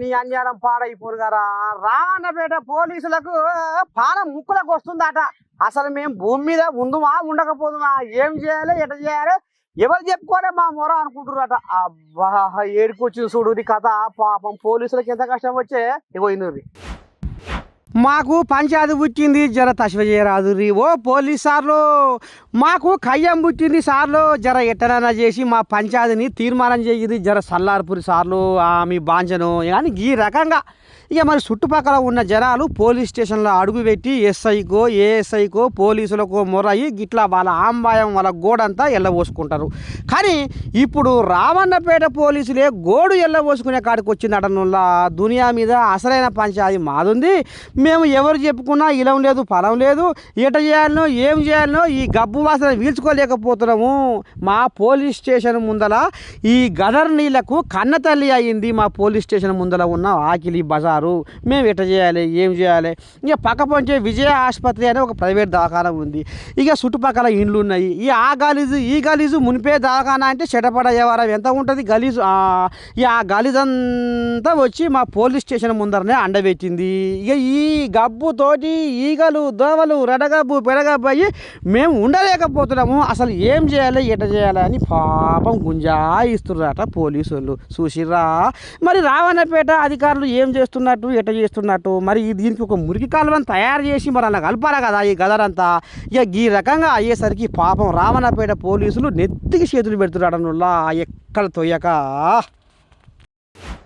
నీ అన్యారం పాడైపోను కదా. రానపేట పోలీసులకు పానం ముక్కులకు వస్తుందట. అసలు మేము భూమి మీద ఉందుమా ఉండకపోదుమా ఏం చేయాలి ఎట చేయాలి ఎవరు చెప్పుకోలే మా మొర అనుకుంటున్నారట అబ్బా ఏడుకొచ్చింది చూడు నీ కథ. పాపం పోలీసులకు ఎంత కష్టం వచ్చే ఇగో ఇన్నూరి మాకు పంచాయతీ పుట్టింది జర తశవ చేయరాదు రీ. ఓ పోలీస్ సార్లు మాకు కయ్యం పుట్టింది సార్లు జర ఎట్టనైనా చేసి మా పంచాయతీని తీర్మానం చేయింది జర సల్లార్పురి సార్లు మీ బాంచను కానీ ఈ రకంగా ఇక మరి చుట్టుపక్కల ఉన్న జనాలు పోలీస్ స్టేషన్లో అడుగు పెట్టి ఎస్ఐకో ఏఎస్ఐకో పోలీసులకో మొరయి గిట్లా వాళ్ళ ఆంబాయం వాళ్ళ గోడంతా ఎల్లబోసుకుంటారు. కానీ ఇప్పుడు రావన్నపేట పోలీసులే గోడు ఎల్లబోసుకునే కాడికి వచ్చింది అటనుల్లా దునియా మీద అసలైన పంచాయతీ మాదుంది. మేము ఎవరు చెప్పుకున్నా ఇలం లేదు ఫలం లేదు. ఎట చేయాలనో ఏం చేయాలనో ఈ గబ్బు వాసన వీల్చుకోలేకపోతున్నాము. మా పోలీస్ స్టేషన్ ముందల ఈ గదర్ నీళ్ళకు కన్న తల్లి అయింది మా పోలీస్ స్టేషన్ ముందల ఉన్న ఆకిలి బజారు. మేము ఎట చేయాలి ఏం చేయాలి? ఇక పక్క పంచే విజయ ఆసుపత్రి అనే ఒక ప్రైవేట్ దవాఖాన ఉంది. ఇక చుట్టుపక్కల ఇండ్లు ఉన్నాయి. ఈ ఆ గలీజు ఈ గలీజు మునిపే దవాఖాన అంటే చెటపడ వ్యవహారం ఎంత ఉంటుంది గలీజు? ఈ ఆ గలీజంతా అంతా వచ్చి మా పోలీస్ స్టేషన్ ముందరనే అండబెట్టింది. ఇక ఈ గబ్బుతోటి ఈగలు దోవలు రెడగబ్బు పెడగబ్బయి మేము ఉండలేకపోతున్నాము. అసలు ఏం చేయాలి ఎట చేయాలి అని పాపం గుంజాయిస్తున్నారట పోలీసు వాళ్ళు చూసిర్రా? మరి రావణపేట అధికారులు ఏం చేస్తున్నట్టు ఎట చేస్తున్నట్టు? మరి దీనికి ఒక మురికి కాలువను తయారు చేసి మరి అలా కలపాలి కదా ఈ గదరంతా? ఇక ఈ రకంగా అయ్యేసరికి పాపం రావణపేట పోలీసులు నెత్తికి చేతులు పెడుతున్నాడు ఎక్కడ తొయ్యక.